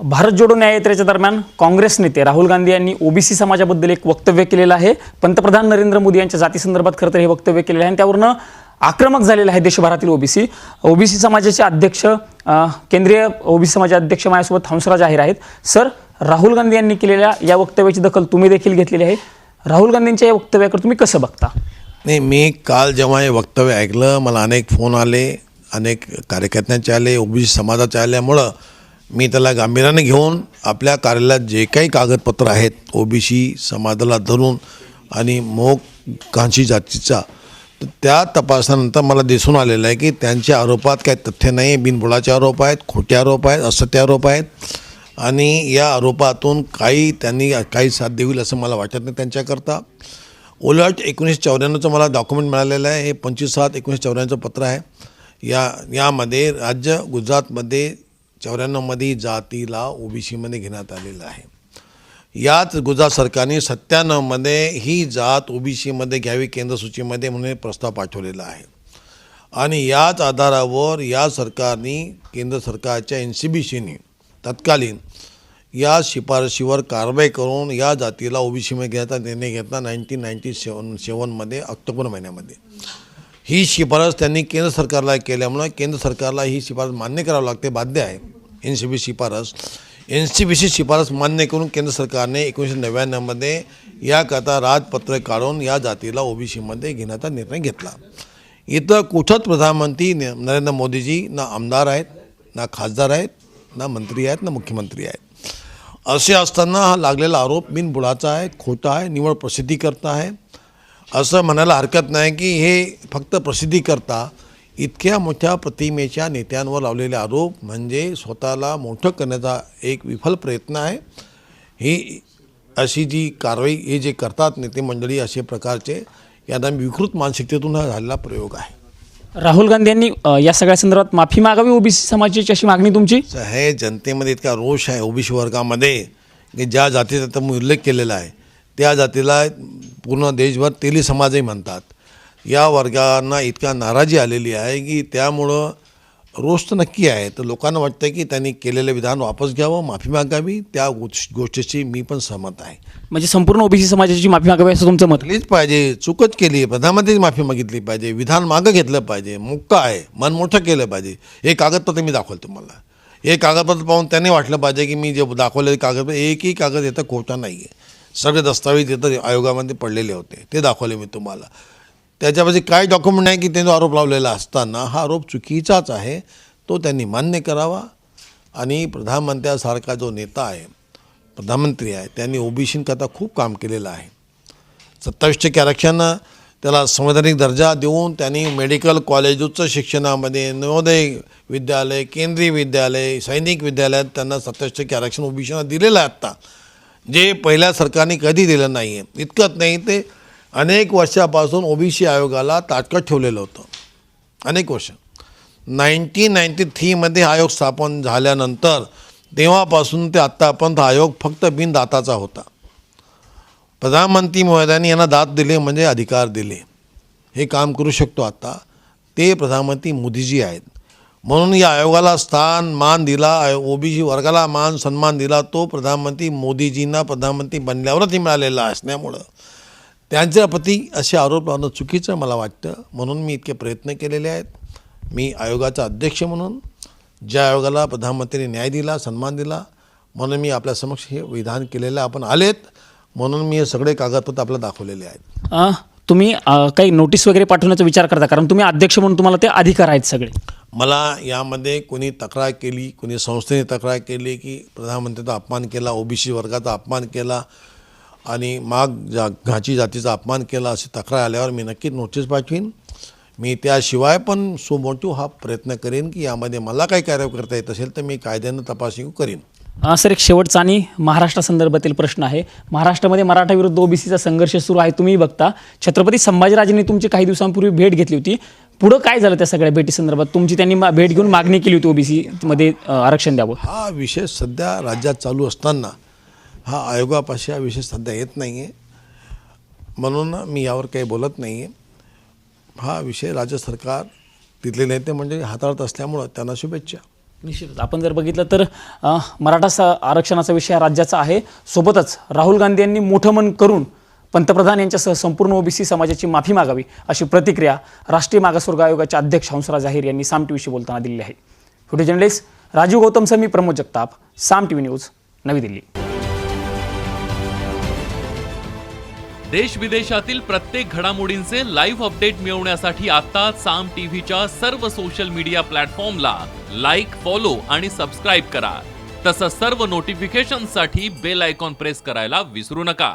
भारत जोडो न्याययात्रेच्या दरम्यान काँग्रेस नेते राहुल गांधी यांनी ओबीसी समाजाबद्दल एक वक्तव्य केलेलं आहे. पंतप्रधान नरेंद्र मोदी यांच्या जातीसंदर्भात खरं तर हे वक्तव्य केलेलं आहे आणि त्यावरनं आक्रमक झालेलं आहे देशभरातील ओबीसी. ओबीसी समाजाचे अध्यक्ष केंद्रीय ओबीसी समाजाचे अध्यक्ष माझ्यासोबत हंसराज आहेर आहेत. सर राहुल गांधी यांनी केलेल्या या वक्तव्याची दखल तुम्ही देखील घेतलेली आहे. राहुल गांधींच्या या वक्तव्याकडे तुम्ही कसं बघता? नाही मी काल जेव्हा हे वक्तव्य ऐकलं मला अनेक फोन आले अनेक कार्यकर्त्यांचे आले ओबीसी समाजाचे आल्यामुळं मी त्याला गांभीर्याने घेऊन आपल्या कार्यालयात जे काही कागदपत्र आहेत ओबीसी समाजाला धरून आणि मोग कांशी जातीचा तर त्या तपासानंतर मला दिसून आलेलं आहे की त्यांच्या आरोपात काही तथ्य नाही बिनबुडाचे आरोप आहेत खोटे आरोप आहेत असत्य आरोप आहेत. आणि या आरोपातून काही त्यांनी काही साथ देईल असं मला वाटत नाही त्यांच्याकरता. उलट एकोणीसशे चौऱ्याण्णवचं मला डॉक्युमेंट मिळालेलं आहे. हे पंचवीस सात एकोणीसशे चौऱ्याण्णवचं पत्र आहे. या यामध्ये राज्य गुजरातमध्ये चौऱ्याण्णवमध्ये जातीला ओबीसीमध्ये घेण्यात आलेलं आहे. याच गुजरात सरकारने सत्त्याण्णवमध्ये ही जात ओबीसीमध्ये घ्यावी केंद्र सूचीमध्ये म्हणून प्रस्ताव पाठवलेला आहे. आणि याच आधारावर या सरकारने केंद्र सरकारच्या एन सी बी सीने तत्कालीन या शिफारशीवर कारवाई करून या जातीला ओबीसीमध्ये घेण्याचा निर्णय घेतला नाईन्टीन नाईन्टी सेवन सेवनमध्ये ऑक्टोबर महिन्यामध्ये. ही शिफारस त्यांनी केंद्र सरकारला केल्यामुळं केंद्र सरकारला ही शिफारस मान्य करावं लागते बाध्य आहे. एन सी बी शिफारस. एन सी बी सी शिफारस मान्य करून केंद्र सरकारने एकोणीसशे नव्याण्णवमध्ये याकरता राजपत्र काढून या जातीला ओबीसीमध्ये घेण्याचा निर्णय घेतला. इथं कुठंच प्रधानमंत्री न- नरेंद्र मोदीजी ना आमदार आहेत ना खासदार आहेत ना मंत्री आहेत ना मुख्यमंत्री आहेत. असे असताना हा लागलेला आरोप बिनबुडाचा आहे खोटा आहे निवड प्रसिद्धीकरता आहे. असं म्हणायला हरकत नाही की हे फक्त प्रसिद्धीकरता इतक्या मोठ्या प्रतिमेच्या नेत्यांवर लावलेले आरोप म्हणजे स्वतःला मोठं करण्याचा एक विफल प्रयत्न आहे. ही अशी जी कारवाई हे जे करतात नेते मंडळी असे प्रकारचे याला विकृत मानसिकतेतून हा झालेला प्रयोग आहे. राहुल गांधी यांनी या सगळ्या संदर्भात माफी मागावी ओबीसी समाजाची अशी मागणी तुमची? हे जनतेमध्ये इतका रोष आहे ओबीसी वर्गामध्ये की ज्या जातीचा तुम्ही उल्लेख केलेला आहे त्या जातीला पूर्ण देशभर तेली समाजही म्हणतात. या वर्गांना इतका नाराजी आलेली आहे की त्यामुळं रोष तर नक्की आहे. तर लोकांना वाटतं की त्यांनी केलेलं विधान वापस घ्यावं माफी मागावी त्या गोष्ट- गोष्टीशी मी पण सहमत आहे. म्हणजे संपूर्ण ओबीसी समाजाची माफी मागावी असं तुमचं मत? केलीच पाहिजे चूकच केली प्रधानमंत्रीच माफी मागितली पाहिजे विधान मागं घेतलं पाहिजे मुक्त आहे मन मोठं केलं पाहिजे. हे कागदपत्र मी दाखवलं तुम्हाला. हे कागदपत्र पाहून त्यांनी वाटलं पाहिजे की मी जे दाखवलेले कागदपत्र एकही कागद येतं खोटा नाही आहे सगळे दस्तावेज येतं आयोगामध्ये पडलेले होते. ते दाखवले मी तुम्हाला. त्याच्यापाशी काय डॉक्युमेंट नाही की त्यांनी आरोप लावलेला असताना हा आरोप चुकीचाच आहे. तो त्यांनी मान्य करावा आणि प्रधानमंत्र्यासारखा जो नेता आहे प्रधानमंत्री आहे त्यांनी ओबीसींकरता खूप काम केलेलं आहे. सत्तावीस टक्के आरक्षण त्याला संवैधानिक दर्जा देऊन त्यांनी मेडिकल कॉलेज उच्च शिक्षणामध्ये नवोदय विद्यालय केंद्रीय विद्यालय सैनिक विद्यालयात त्यांना सत्तावीस टक्के आरक्षण ओबीसींना दिलेलं आहे आत्ता. जे पहिल्या सरकारने कधी दिलं नाही आहे इतकंच नाही ते अनेक वर्षापासून ओबीसी आयोगाला ताटकत ठेवलेलं होतं. अनेक वर्ष. नाईन्टीन नाईन्टी थ्रीमध्ये आयोग स्थापन झाल्यानंतर तेव्हापासून ते आत्तापर्यंत आयोग फक्त बिनदाताचा होता. प्रधानमंत्री महोदयांनी यांना दात दिले म्हणजे अधिकार दिले. हे काम करू शकतो आता. ते प्रधानमंत्री मोदीजी आहेत. म्हणून या आयोगाला स्थान मान दिला ओबीसी वर्गाला मान सन्मान दिला तो प्रधानमंत्री मोदीजींना प्रधानमंत्री बनल्यावरच मिळालेला असल्यामुळं. त्यांच्याप्रती असे आरोप लावणं चुकीचं मला वाटतं. म्हणून मी इतके प्रयत्न केलेले आहेत. मी आयोगाचा अध्यक्ष म्हणून ज्या आयोगाला प्रधानमंत्र्यांनी न्याय दिला सन्मान दिला म्हणून मी आपल्या समक्ष हे विधान केलेलं आपण आलेत. म्हणून मी हे सगळे कागदपत्र आपल्याला दाखवलेले आहेत. तुम्ही काही नोटीस वगैरे पाठवण्याचा विचार करता कारण तुम्ही अध्यक्ष म्हणून तुम्हाला ते अधिकार आहेत सगळे. मला यामध्ये कोणी तक्रार केली कोणी संस्थेने तक्रार केली की प्रधानमंत्र्याचा अपमान केला ओबीसी वर्गाचा अपमान केला आणि माग जा घाची जातीचा अपमान केला अशी तक्रार आल्यावर मी नक्कीच नोटीस पाठवीन. मी त्याशिवाय पण सुमोटू हा प्रयत्न करेन की यामध्ये मला काही कार्य करता येत असेल तर मी कायद्यानं तपासणी करीन. सर एक शेवटचा आणि महाराष्ट्रासंदर्भातील प्रश्न आहे. महाराष्ट्रामध्ये मराठा विरुद्ध ओबीसीचा संघर्ष सुरू आहे तुम्ही बघता. छत्रपती संभाजीराजेंनी तुमची काही दिवसांपूर्वी भेट घेतली होती. पुढं काय झालं त्या सगळ्या भेटी संदर्भात? तुमची त्यांनी मा- भेट घेऊन मागणी केली होती ओबीसी मध्ये आरक्षण द्यावं. हा विषय सध्या राज्यात चालू असताना हा आयोगापाशी हा विषय सध्या येत नाही आहे म्हणून मी यावर काही बोलत नाही आहे हा विषय राज्य सरकार तिथले नेते म्हणजे हाताळत असल्यामुळं त्यांना शुभेच्छा. निश्चितच. आपण जर बघितलं तर मराठा आरक्षणाचा विषय हा राज्याचा आहे. सोबतच राहुल गांधी यांनी मोठं मन करून पंतप्रधान यांच्यासह संपूर्ण ओबीसी समाजाची माफी मागावी अशी प्रतिक्रिया राष्ट्रीय मागासवर्ग आयोगाचे अध्यक्ष हंसराज अहिर यांनी साम टीव्हीशी बोलताना दिली आहे. Video journalist Rajiv Gautam sir मी प्रमोद जगताप साम टीव्ही न्यूज नवी दिल्ली. देश विदेशातील प्रत्येक घडामोडींचे लाईव्ह अपडेट मिळवण्यासाठी आता साम टीव्हीच्या सर्व सोशल मीडिया प्लॅटफॉर्मला लाईक फॉलो आणि सबस्क्राईब करा. तसंच सर्व नोटिफिकेशनसाठी बेल आयकॉन प्रेस करायला विसरू नका.